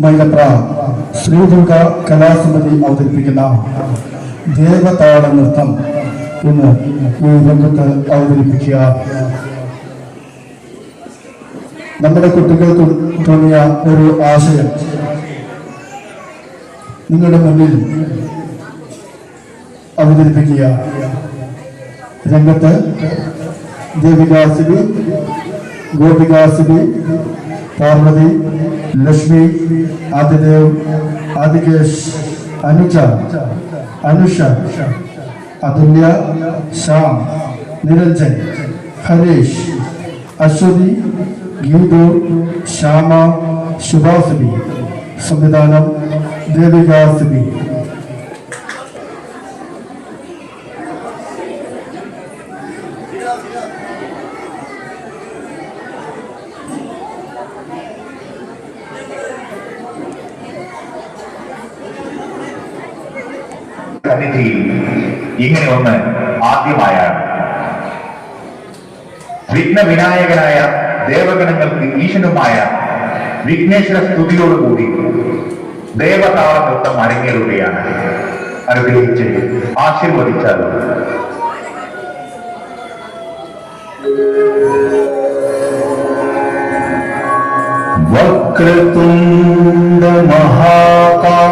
മൈലപ്ര ശ്രീദുർഗ കലാസമിതി അവതരിപ്പിക്കുന്ന ദേവതാള നൃത്തം ഇന്ന് ഈ രംഗത്ത് അവതരിപ്പിക്കുക. നമ്മുടെ കുട്ടികൾക്ക് തോന്നിയ ഒരു ആശയം. നിങ്ങളുടെ മുന്നിൽ അവതരിപ്പിക്കുക. രംഗത്ത് ദേവികാസിബി ഗോപികാസിബി പാർവതി लक्ष्मी आदिदेव आदिकेश अनुजा अनुषा अतुल्या श्याम निरंजन हरीश अश्वनी गीतो श्याम सुभाषिनी संविधान देविकासिनी Yeah, yeah. സന്നിധിയിൽ ഇങ്ങനെ ഒന്ന് ആദ്യമായാണ്. വിഘ്ന ദേവഗണങ്ങൾക്ക് ഈശനുമായ വിഘ്നേശ്വര സ്തുതിയോടുകൂടി ദേവതാള നൃത്തം അരങ്ങേറുകയാണ്. അനുഗ്രഹിച്ച് ആശീർവദിച്ചത് വക്രതുണ്ട മഹാകായ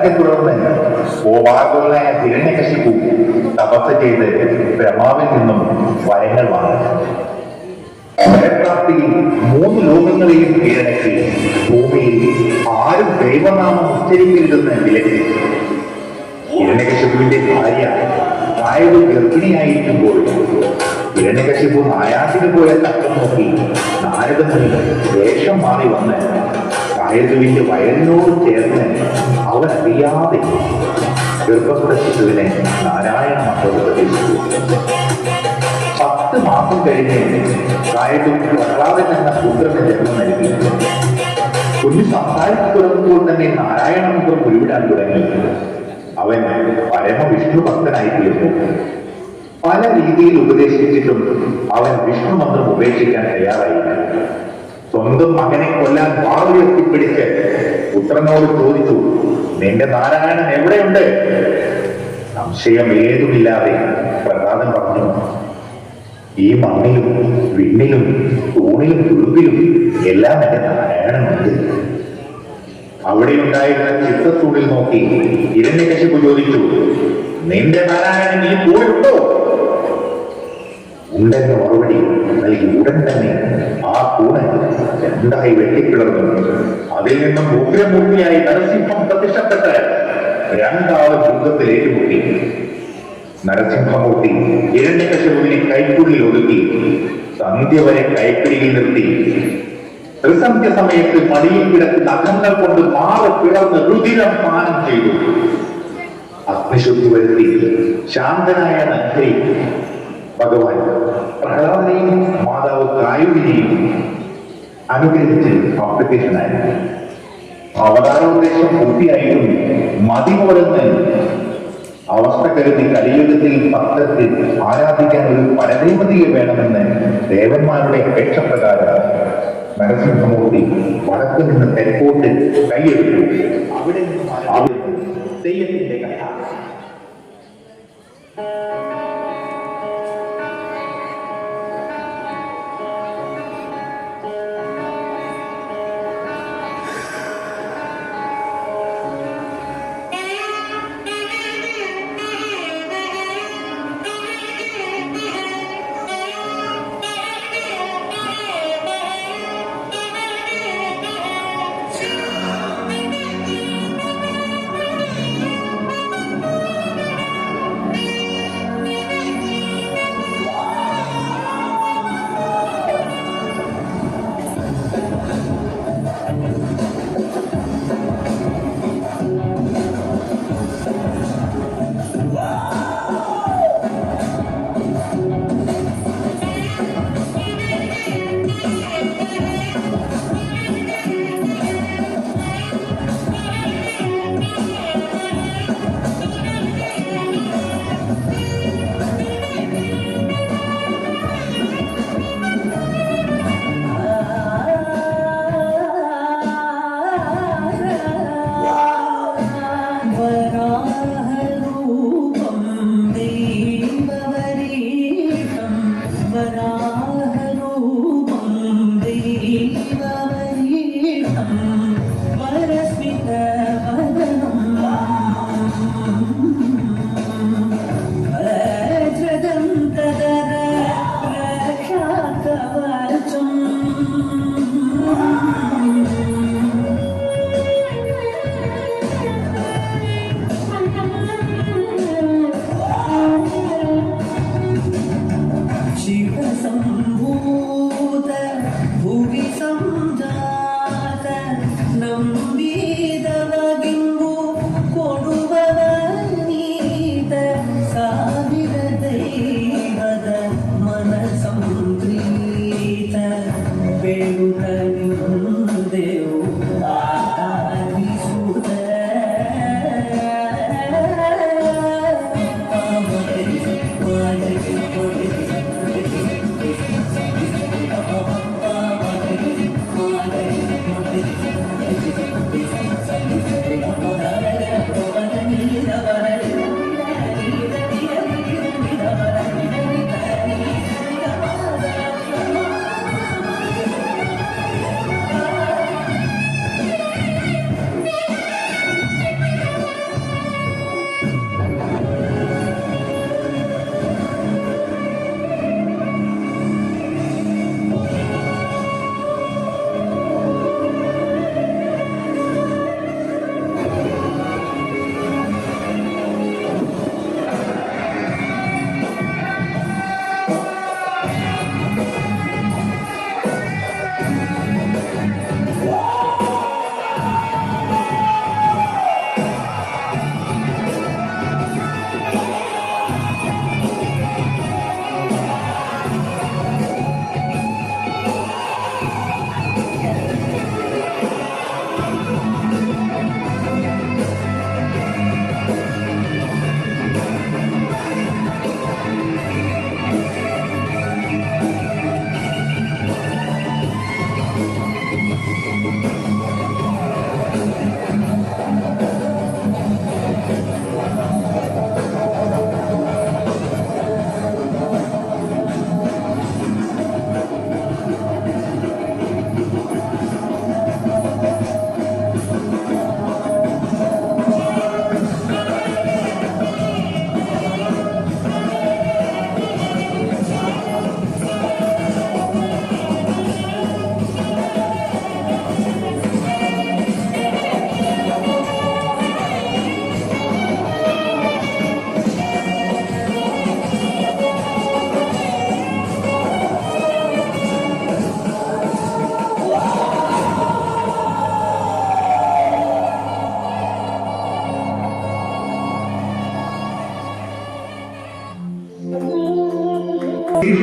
മരണത്തെ തുടർന്ന് കോപാകുലനായ ഹിരണ്യകശിപ്പു തപസ് ചെയ്ത് ബ്രഹ്മാവിൽ നിന്നും വരങ്ങൾ വാങ്ങി. മൂന്ന് ലോകങ്ങളെയും കീഴടക്കി. ഭൂമിയിൽ ആരും ദൈവനാമം ഉച്ചരിക്കരുതെന്ന് വിലക്കി. ഹിരണ്യകശിപുവിന്റെ ഭാര്യ നായക് ഗർഭിണിയായിരിക്കുമ്പോൾ ഹിരണ്യകശിപു നായാട്ടിന് പോയ തക്കം നോക്കി നാരദമുനി വേഷം മാറി വന്ന് നായകുവിന്റെ വയലിനോട് ചേർന്ന് അവൻ അറിയാതെ ഗർഭസ്ഥ ശിശുവിനെ നാരായണ മന്ത്രം ഉപദേശിച്ചു പത്ത് മാസം കഴിഞ്ഞ് നായകു പ്രഹ്ലാദൻ എന്ന പുത്രന് ജന്മം നൽകി. കുഞ്ഞു സംസാരിച്ചു തുടങ്ങുമ്പോൾ തന്നെ നാരായണ മന്ത്രം ഉരുവിടാൻ തുടങ്ങി. അവൻ പരമവിഷ്ണു ഭക്തനായി തീർന്നു. പല രീതിയിൽ ഉപദേശിച്ചിട്ടും അവൻ വിഷ്ണു മന്ത്രം ഉപേക്ഷിക്കാൻ തയ്യാറായില്ല. സ്വന്തം മകനെ കൊല്ലാൻ വാളുയർത്തിപ്പിടിച്ച് പുത്രനോട് ചോദിച്ചു നിന്റെ നാരായണൻ എവിടെയുണ്ട്? സംശയം ഏതുമില്ലാതെ പ്രഹ്ലാദൻ പറഞ്ഞു. ഈ മണ്ണിലും വിണ്ണിലും തൂണിലും തുളുപ്പിലും എല്ലാം എന്റെ നാരായണനുണ്ട്. അവിടെ ഉണ്ടായിരുന്ന ചിത്രത്തൂണിൽ നോക്കി ഇരണ്യകശിപു ചോദിച്ചു നിന്റെ നാരായണൻ ഈ പോയിട്ടോ ഉണ്ടെന്ന മറുപടി നൽകി ഉടൻ തന്നെ ആ കൂണ് എന്തായി വെട്ടിപ്പിളർന്നു. അതിൽ നിന്നും ഉഗ്രമൂർത്തിയായി നരസിംഹം പ്രത്യക്ഷപ്പെട്ട് രണ്ടാൾ ബൃന്ദത്തിൽ ഏറ്റുമുട്ടി നരസിംഹമൂർത്തി ഇരണ്യകശുവിനെ കൈക്കുള്ളിൽ ഒതുക്കി സന്ധ്യ വരെ കൈപ്പിടിയിൽ നിർത്തി. ത്രിസന്ധ്യ സമയത്ത് മടിയിൽ കിടക്കുന്ന അകങ്ങൾ കൊണ്ട് മാറ പിളർന്ന് രുതിരം പാനം ചെയ്തു. അഗ്നിശുദ്ധി വരുത്തി. ശാന്തനായ നന്ദി ഭഗവാൻ പ്രഹ്ലാദനെയും മാതാവ് കായുവിനെയും അനുഗ്രഹിച്ച് കോംപ്ലിക്കേഷനായി അവതാരോദ്ദേശം പൂർത്തിയായിട്ടും മതി പോലെന്ന് അവസ്ഥ കരുതി കലിയുഗത്തിൽ ഭക്തത്തിൽ ആരാധിക്കാൻ ഒരു പരദേവതിയെ വേണമെന്ന് ദേവന്മാരുടെ അപേക്ഷ പ്രകാരം നരസിംഹമൂർത്തി വടക്ക് നിന്ന് തെക്കോട്ട് കൈയെടുത്തു. അവിടെ തെയ്യത്തിന്റെ കഥ.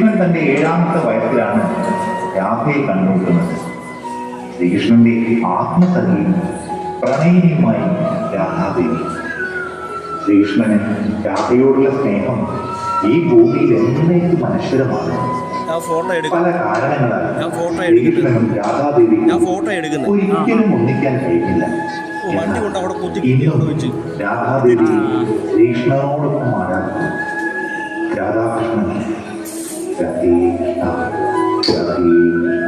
ശ്രീകൃഷ്ണൻ തന്റെ ഏഴാമത്തെ വയസ്സിലാണ് രാധയെ കണ്ടുമുട്ടുന്നത്. ശ്രീകൃഷ്ണന്റെ ആത്മസഖിയും പ്രണയിനിയുമായി രാധാദേവി ശ്രീകൃഷ്ണന് രാധയോടുള്ള സ്നേഹം ഈ ഭൂമിയിൽ എന്നേക്ക് പല കാരണങ്ങളാൽ. ശ്രീകൃഷ്ണനും എടുക്കുന്നത്. ഒരിക്കലും ഒന്നിക്കാൻ കഴിയില്ല. രാധാദേവി ശ്രീകൃഷ്ണനോടൊപ്പം ആരാധിക്കുന്നു? രാധാകൃഷ്ണൻ. Dating, dating, dating.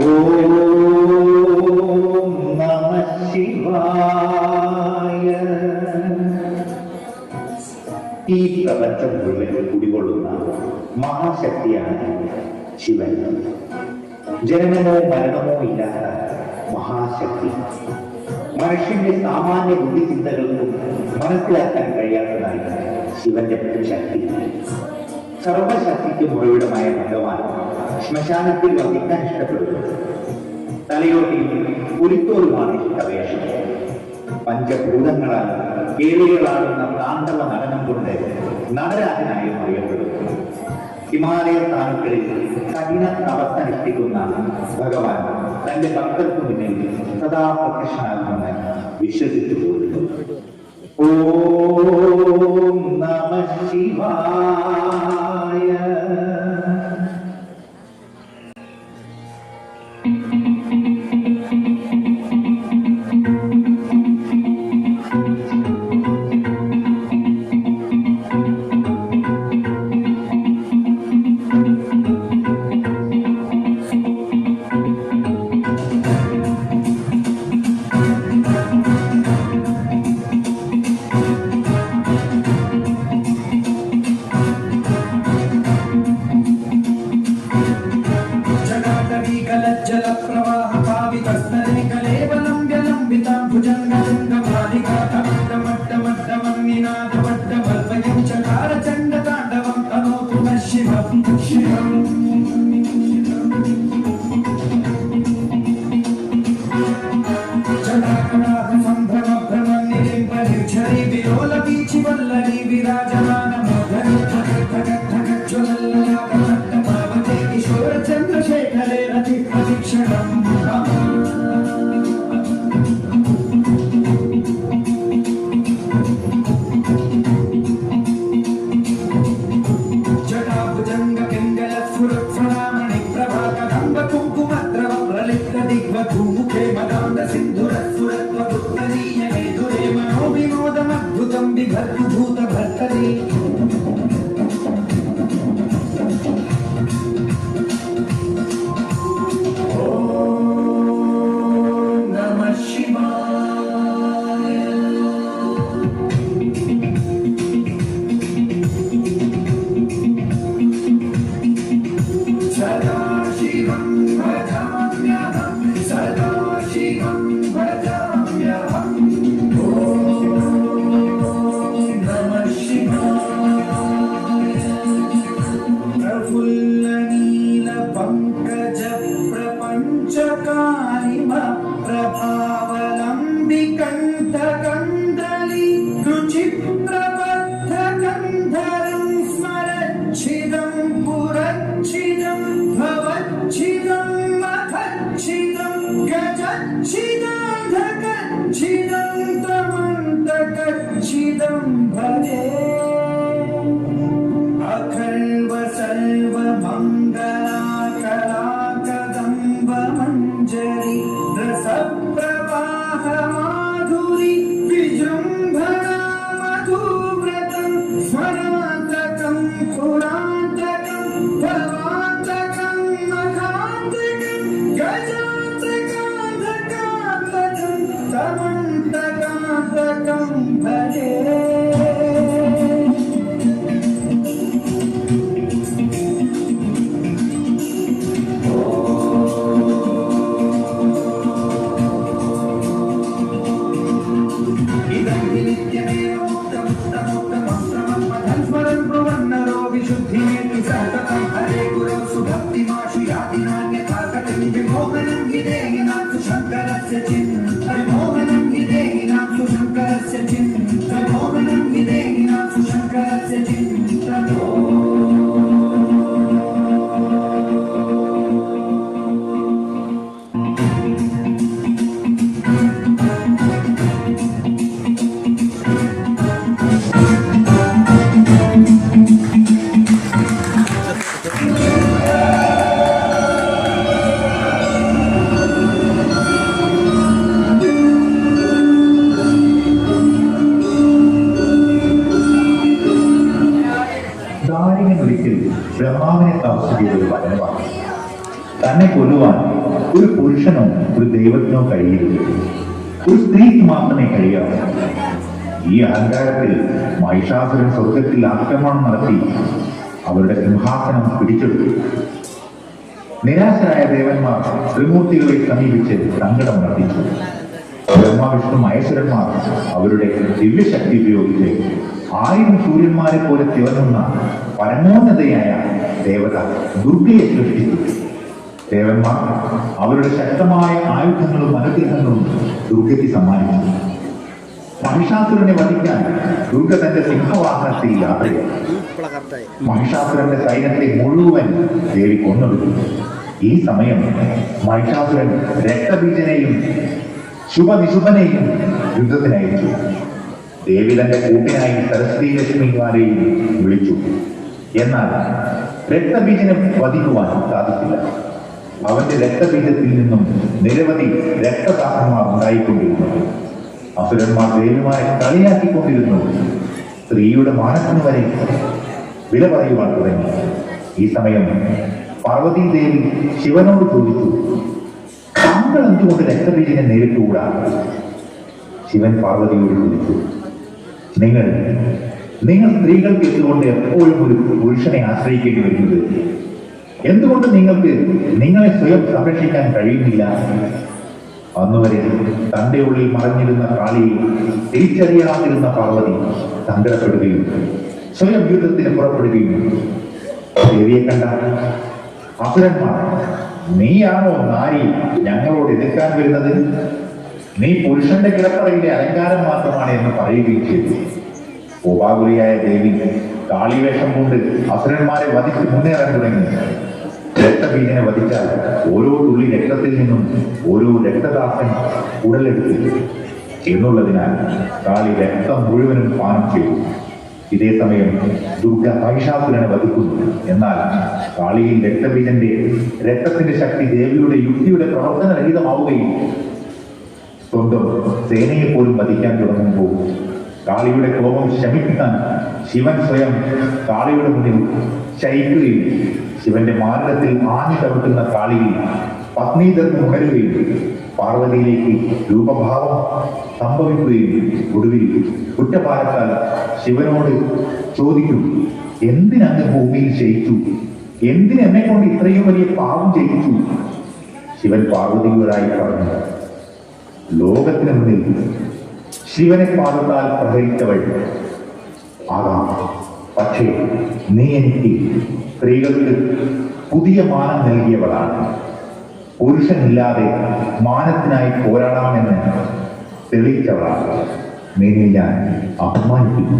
ഓം നമ ശിവായ. ഈ പ്രപഞ്ചം മുഴുവൻ കുടികൊള്ളുന്ന മഹാശക്തിയാണ് ശിവൻ. ജനനമോ മരണമോ ഇല്ലാത്ത മഹാശക്തി. മനുഷ്യന്റെ സാമാന്യ ബുദ്ധിചിന്തകൾക്കും മനസ്സിലാക്കാൻ കഴിയാത്തതായി ശിവന്റെ ശക്തി. സർവശക്തിക്ക് ഉറവിടമായ ഭഗവാൻ ശ്മശാനത്തിൽ വസിക്കാൻ ഇഷ്ടപ്പെടുന്നു. തലയോട്ടി പുലിത്തോലുമാണ് ഇഷ്ടവേഷം. പഞ്ചഭൂതങ്ങളാൽ കേളികളാകുന്ന താണ്ഡവ നടനം കൊണ്ട് നടരാജനായും അറിയപ്പെടുന്നു. ഹിമാലയ സ്ഥാനങ്ങളിൽ കഠിന തപസ്സനുഷ്ഠിക്കുന്ന ഭഗവാൻ തന്റെ ഭക്തർക്ക് മുന്നിൽ സദാ പ്രത്യക്ഷനാകുമെന്ന് വിശ്വസിച്ചു പോരുന്നു ഓം നമ മാത്രമേ കഴിയാവൂ ഈ അഹങ്കാരത്തിൽ മഹിഷാസുരൻ സ്വർഗത്തിൽ ആക്രമണം നടത്തി അവരുടെ സിംഹാസനം പിടിച്ചെടുത്തു. നിരാശരായ ദേവന്മാർ ത്രിമൂർത്തികളെ സമീപിച്ച് സങ്കടം നടത്തിച്ചു ബ്രഹ്മവിഷ്ണു മഹേശ്വരന്മാർ അവരുടെ ദിവ്യശക്തി ഉപയോഗിച്ച് ആയിരം സൂര്യന്മാരെ പോലെ തിളങ്ങുന്ന പരമോന്നതയായ ദേവത ദുർഗയെ സൃഷ്ടിച്ചു. ദേവന്മാർ അവരുടെ ശക്തമായ ആയുധങ്ങളും അനുഗ്രഹങ്ങളും ദുർഗയ്ക്ക് സമ്മാനിച്ചു. മഹിഷാസുരനെ വധിക്കാൻ ദുർഗ തന്റെ സിംഹവാഹനത്തിൽ യാത്രയായി മഹിഷാസുരന്റെ സൈന്യത്തെ മുഴുവൻ ദേവി കൊന്നൊടുക്കും ഈ സമയം മഹിഷാസുരൻ രക്തബീജനെയും ശുഭനിശുഭനെയും യുദ്ധത്തിനയച്ചു ദേവി തന്റെ കൂട്ടിനായി സരസ്വതി ലക്ഷ്മിമാരെയും വിളിച്ചു. എന്നാൽ രക്തബീജനെ വധിക്കുവാൻ സാധിച്ചില്ല. അവന്റെ രക്തബീജത്തിൽ നിന്നും നിരവധി രക്തദാഹന്മാർ ഉണ്ടായിക്കൊണ്ടിരുന്നു. അസുരന്മാർ ദേവിമാരെ കളിയാക്കിക്കൊണ്ടിരുന്നു. സ്ത്രീയുടെ മാനത്തിന് വരെ വില പറയുവാൻ തുടങ്ങി. ഈ സമയം പാർവതി ദേവി ശിവനോട് ചോദിച്ചു താങ്കൾ എന്തുകൊണ്ട് രക്തബീജിനെ നേരിട്ടുകൂടാ? ശിവൻ പാർവതിയോട് ചോദിച്ചു നിങ്ങൾ നിങ്ങൾ സ്ത്രീകൾക്ക് എന്തുകൊണ്ട് എപ്പോഴും ഒരു പുരുഷനെ ആശ്രയിക്കേണ്ടി വരുന്നത്? എന്തുകൊണ്ട് നിങ്ങൾക്ക് നിങ്ങളെ സ്വയം സംരക്ഷിക്കാൻ കഴിയുന്നില്ല? അന്നുവരെ തന്റെ ഉള്ളിൽ മറഞ്ഞിരുന്ന കാളിയെ തിരിച്ചറിയാതിരുന്ന പാർവതി സങ്കടപ്പെടുകയും സ്വയം യുദ്ധത്തിന് പുറപ്പെടുകയും ദേവിയെ കണ്ട അസുരന്മാർ നീയാണോ നാരി ഞങ്ങളോട് എതിർക്കാൻ വരുന്നത്? നീ പുരുഷന്റെ കിടപ്പറയിലെ അലങ്കാരം മാത്രമാണ് എന്ന് പറയുകയും ചെയ്തു. ഉപാകുലിയായ ദേവി കാളിവേഷം കൊണ്ട് അസുരന്മാരെ വധിച്ച് മുന്നേറാൻ തുടങ്ങി. രക്തബീജനെ വധിച്ചാൽ ഓരോ തുള്ളി രക്തത്തിൽ നിന്നും ഓരോ രക്തദാസൻ ഉടലെടുത്തു എന്നുള്ളതിനാൽ കാളി രക്തം മുഴുവനും പാനം ചെയ്തു. ഇതേ സമയം ദുർഗ മഹിഷാസുരനെ വധിക്കുന്നു. എന്നാൽ കാളിയിൽ രക്തബീജന്റെ രക്തത്തിന്റെ ശക്തി ദേവിയുടെ യുക്തിയുടെ പ്രവർത്തനരഹിതമാവുകയും സ്വന്തം സേനയെ പോലും വധിക്കാൻ തുടങ്ങുമ്പോൾ കാളിയുടെ കോപം ശമിപ്പിക്കാൻ ശിവൻ സ്വയം കാളിയുടെ മുന്നിൽ ശയിക്കുകയും ശിവന്റെ മാർഗത്തിൽ ആഞ്ഞു തവിട്ടുന്ന കാളിയിൽ പത്നീധർമ്മം ഉണരുകയും പാർവതിയിലേക്ക് രൂപഭാവം സംഭവിക്കുകയും ഒടുവിൽ കുറ്റപാലക്കാൽ ശിവനോട് ചോദിക്കും എന്തിനങ്ങ് ഭൂമിയിൽ ശയിച്ചു എന്തിനെന്നെ കൊണ്ട് ഇത്രയും വലിയ പാപം ചെയ്യിച്ചു? ശിവൻ പാർവതിയോടായി പറഞ്ഞു ലോകത്തിന് മുന്നിൽ ശിവനെ പാദത്താൽ പ്രഹരിച്ചവൾ ആകാം. പക്ഷേ നീ എനിക്ക് സ്ത്രീകൾക്ക് പുതിയ മാനം നൽകിയവളാണ്. പുരുഷനില്ലാതെ മാനത്തിനായി പോരാടാമെന്ന് തെളിയിച്ചവളാണ്. നിന്നെ ഞാൻ അപമാനിക്കുന്നു.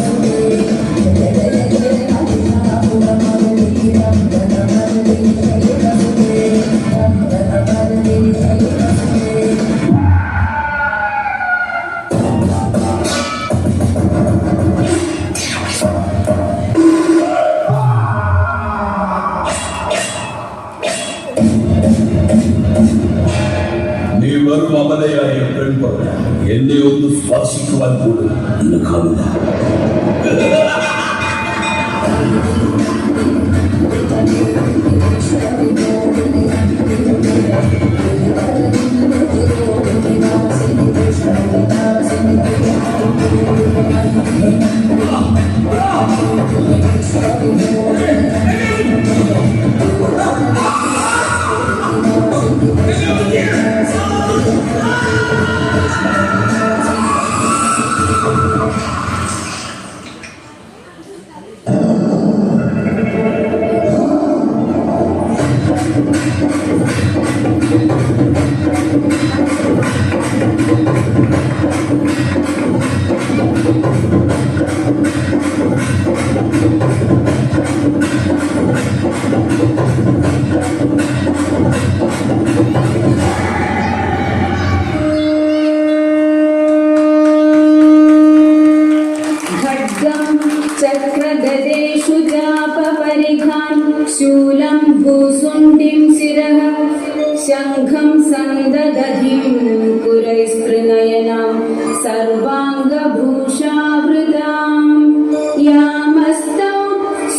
നീ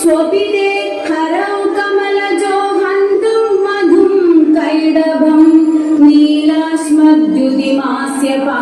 സ്വപിതേ ഹരൗ കമലജോ ഹന്തും മധും കൈടഭം നീലാശ്മദ്യുതിമാസ്യ പാ